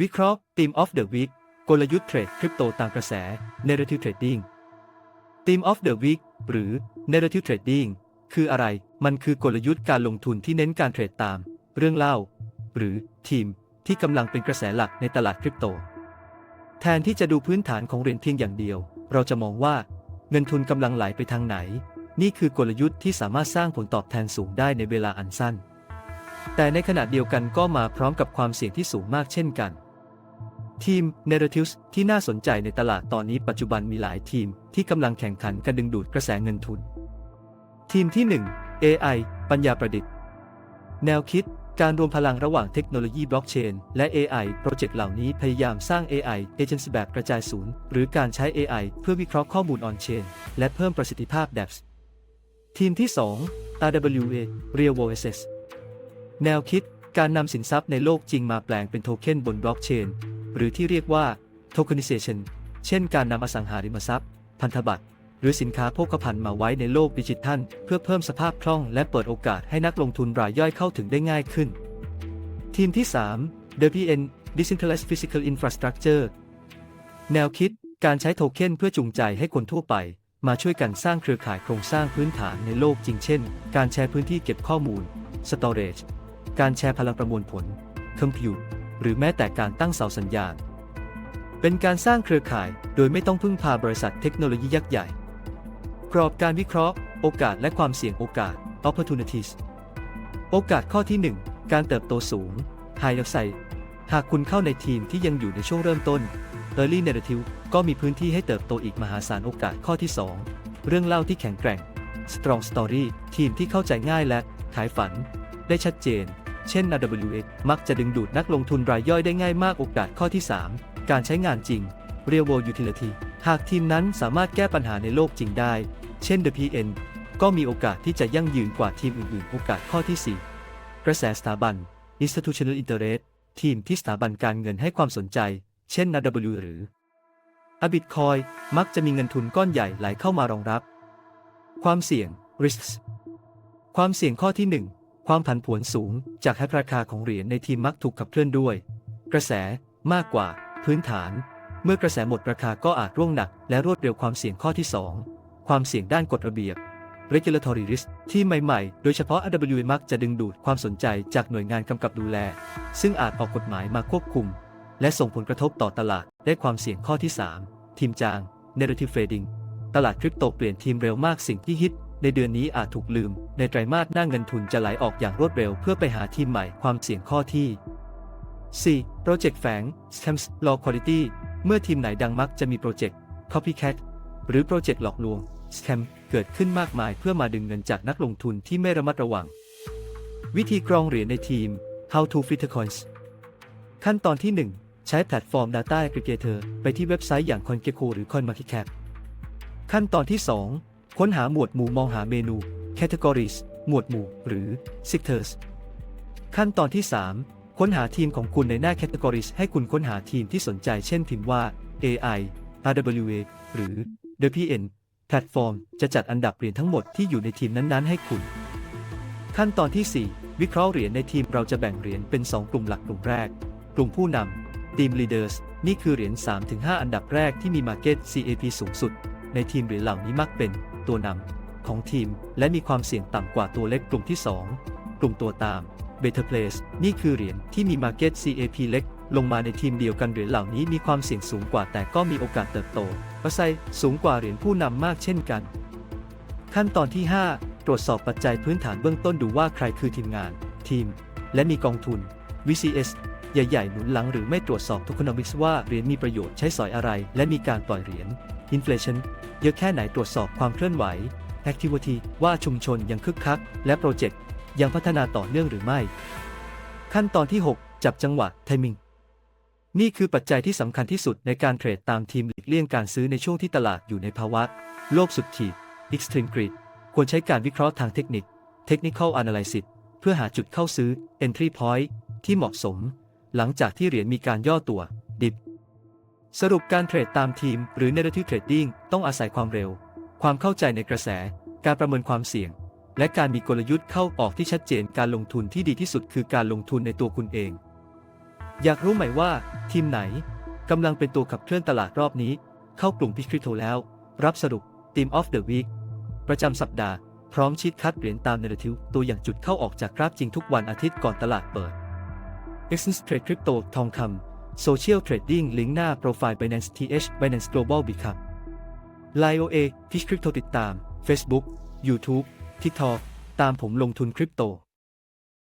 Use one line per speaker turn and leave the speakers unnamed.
วิเคราะห์ Theme of the Week กลยุทธ์เทรดคริปโตตามกระแส Narrative Trading Theme of the Week หรือ Narrative Trading คืออะไร มันคือกลยุทธ์การลงทุนที่เน้นการเทรดตาม เรื่องเล่า หรือทีมที่กำลังเป็นกระแสหลักในตลาดคริปโต แทนที่จะดูพื้นฐานของเหรียญเพียงอย่างเดียว เราจะมองว่า เงินทุนกำลังไหลไปทางไหน นี่คือกลยุทธ์ที่สามารถสร้างผลตอบแทนสูงได้ในเวลาอันสั้น แต่ในขณะเดียวกันก็มาพร้อมกับความเสี่ยงที่สูงมากเช่นกัน ทีม Narratives ที่น่าสนใจในตลาดตอนนี้ปัจจุบันมีหลายทีมที่กำลังแข่งขันกันดึงดูดกระแสเงินทุน ทีมที่ 1 AI ปัญญาประดิษฐ์ แนวคิดการรวมพลังระหว่างเทคโนโลยีบล็อกเชนและ AI โปรเจกต์เหล่านี้พยายามสร้าง AI Agents แบบกระจายศูนย์ หรือการใช้ AI เพื่อวิเคราะห์ข้อมูล on-chain และเพิ่มประสิทธิภาพ DApps ทีมที่ 2 RWA Real World Assets แนวคิดการนำสินทรัพย์ในโลกจริงมาแปลงเป็นโทเค็นบนบล็อกเชน หรือที่เรียกว่า tokenization เช่นการนำอสังหาริมทรัพย์ พันธบัตร หรือสินค้าโภคภัณฑ์มาไว้ในโลกดิจิทัล เพื่อเพิ่มสภาพคล่องและเปิดโอกาสให้นักลงทุนรายย่อยเข้าถึงได้ง่ายขึ้น ทีมที่3 DPN Decentralized Physical Infrastructure แนวคิดการใช้โทเค็นเพื่อจูงใจให้คนทั่วไป มาช่วยกันสร้างเครือข่ายโครงสร้างพื้นฐานในโลกจริงเช่น การแชร์พื้นที่เก็บข้อมูล Storage การแชร์พลังประมวลผล Compute หรือแม้แต่การตั้งเสาสัญญาณ เป็นการสร้างเครือข่ายโดยไม่ต้องพึ่งพาบริษัทเทคโนโลยียักษ์ใหญ่ กรอบการวิเคราะห์ โอกาสและความเสี่ยงโอกาส opportunities โอกาสข้อที่ 1 การเติบโตสูง high upside หากคุณเข้าในทีมที่ยังอยู่ในช่วงเริ่มต้น early narrative ก็มีพื้นที่ให้เติบโตอีกมหาศาลโอกาสข้อที่ 2 เรื่องเล่าที่แข็งแกร่ง strong story ทีมที่เข้าใจง่ายและขายฝัน ได้ชัดเจน เช่น RWX มักจะดึงดูดนักลงทุนรายย่อยได้ง่ายมากโอกาสข้อที่ 3 การใช้งานจริง real world utility หากทีมนั้นสามารถแก้ปัญหาในโลกจริงได้ เช่น The PN ก็มีโอกาสที่จะยั่งยืนกว่าทีมอื่นๆ โอกาสข้อที่ 4 กระแสสถาบัน institutional interest ทีมที่สถาบันการเงินให้ความสนใจ เช่น RW หรือ a b i t c o i n มักจะมีเงินทุนก้อนใหญ่ไหลเข้ามารองรับ ความเสี่ยง risks ความเสี่ยงข้อที่ 1 ความผันผวนสูงจากให้ราคาของเหรียญในทีมมักถูกขับเคลื่อนด้วย กระแสมากกว่า พื้นฐาน เมื่อกระแสหมดราคาก็อาจร่วงหนัก และรวดเร็วความเสี่ยงข้อที่ 2 ความเสี่ยงด้านกฎระเบียบ regulatory risk ที่ใหม่ๆ โดยเฉพาะ RWA มักจะดึงดูดความสนใจจากหน่วยงานกำกับดูแล ซึ่งอาจออกกฎหมายมาควบคุม และส่งผลกระทบต่อตลาด และความเสี่ยงข้อที่ 3 ทีมจาง narrative trading ตลาดคริปโตเปลี่ยนทีมเร็วมากสิ่งที่ฮิต ในเดือนนี้อาจถูกลืม ในไตรมาสหน้าเงินทุนจะไหลออกอย่างรวดเร็วเพื่อไปหาทีมใหม่ความเสี่ยงข้อที่ 4. โปรเจกต์แฝง scams low quality เมื่อทีมไหนดังมักจะมีโปรเจกต์ copycat หรือโปรเจกต์หลอกลวง scam เกิดขึ้นมากมายเพื่อมาดึงเงินจากนักลงทุนที่ไม่ระมัดระวัง วิธีกรองเหรียญในทีม how to filter coins ขั้นตอนที่ 1 ใช้แพลตฟอร์ม Data Aggregator ไปที่เว็บไซต์อย่าง CoinGecko หรือ CoinMarketCap ขั้นตอนที่ 2 ค้นหาหมวดหมู่มองหาเมนู Categories หมวดหมู่ หรือ Sectors ขั้นตอนที่ 3 ค้นหาทีมของคุณในหน้า Categories ให้คุณค้นหาทีมที่สนใจเช่นพิมพ์ว่า AI RWA หรือ DPN แพลตฟอร์มจะจัดอันดับเหรียญทั้งหมดที่อยู่ในทีมนั้นๆ ให้คุณ ขั้นตอนที่ 4 วิเคราะห์เหรียญในทีมเราจะแบ่งเหรียญเป็น 2 กลุ่มหลักกลุ่มแรก กลุ่มผู้นำ Team Leaders นี่คือเหรียญ3-5 อันดับแรกที่มี Market CAP สูงสุด ในทีมเหรียญเหล่านี้มักเป็น ตัวนำของทีม และมีความเสี่ยงต่ำกว่าตัวเล็กกลุ่มที่ 2 กลุ่มตัวตาม Better Place นี่คือเหรียญที่มี Market CAP เล็ก ลงมาในทีมเดียวกันเหรียญเหล่านี้มีความเสี่ยงสูงกว่าแต่ก็มีโอกาสเติบโตเปร์ไซสูงกว่าเหรียญผู้นำมากเช่นกัน ขั้นตอนที่ 5 ตรวจสอบปัจจัยพื้นฐานเบื้องต้นดูว่าใครคือทีมงาน ทีม และมีกองทุน VCS ใหญ่ๆหนุนหลังหรือไม่ตรวจสอบทุกคนมิกส์ว่าเหรียญมีประโยชน์ใช้สอยอะไร และมีการปล่อยเหรียญ Inflation เยอะแค่ไหนตรวจสอบความเคลื่อนไหว Activity ว่าชุมชนยังคึกคัก และโปรเจกต์ยังพัฒนาต่อเนื่องหรือไม่ ขั้นตอนที่ 6 จับจังหวะ Timing นี่คือปัจจัยที่สำคัญที่สุดในการเทรดตามทีมหลีกเลี่ยงการซื้อในช่วงที่ตลาดอยู่ในภาวะ โลภสุดขีด Extreme Greed ควรใช้การวิเคราะห์ทางเทคนิค Technical Analysis เพื่อหาจุดเข้าซื้อ Entry Point ที่เหมาะสม หลังจากที่เหรียญมีการย่อตัว สรุปการเทรดตามทีม หรือ Narrative Trading ต้องอาศัยความเร็ว ความเข้าใจในกระแส การประเมินความเสี่ยง และการมีกลยุทธ์เข้าออกที่ชัดเจนการลงทุนที่ดีที่สุดคือการลงทุนในตัวคุณเอง อยากรู้ไหมว่า ทีมไหนกำลังเป็นตัวขับเคลื่อนตลาดรอบนี้ เข้ากลุ่มพิคริโตแล้ว รับสรุป Team of the Week ประจำสัปดาห์พร้อมชีตคัดเหรียญตามเนรทิวตัวอย่างจุดเข้าออกจากกราฟจริงทุกวันอาทิตย์ก่อนตลาดเปิด Exchange Trade Crypto ทองคำ Social Trading ลิงก์หน้าโปรไฟล์ Binance TH Binance Global Become Lioa ที่คริปโตติดตาม Facebook YouTube TikTok ตามผมลงทุนคริปโต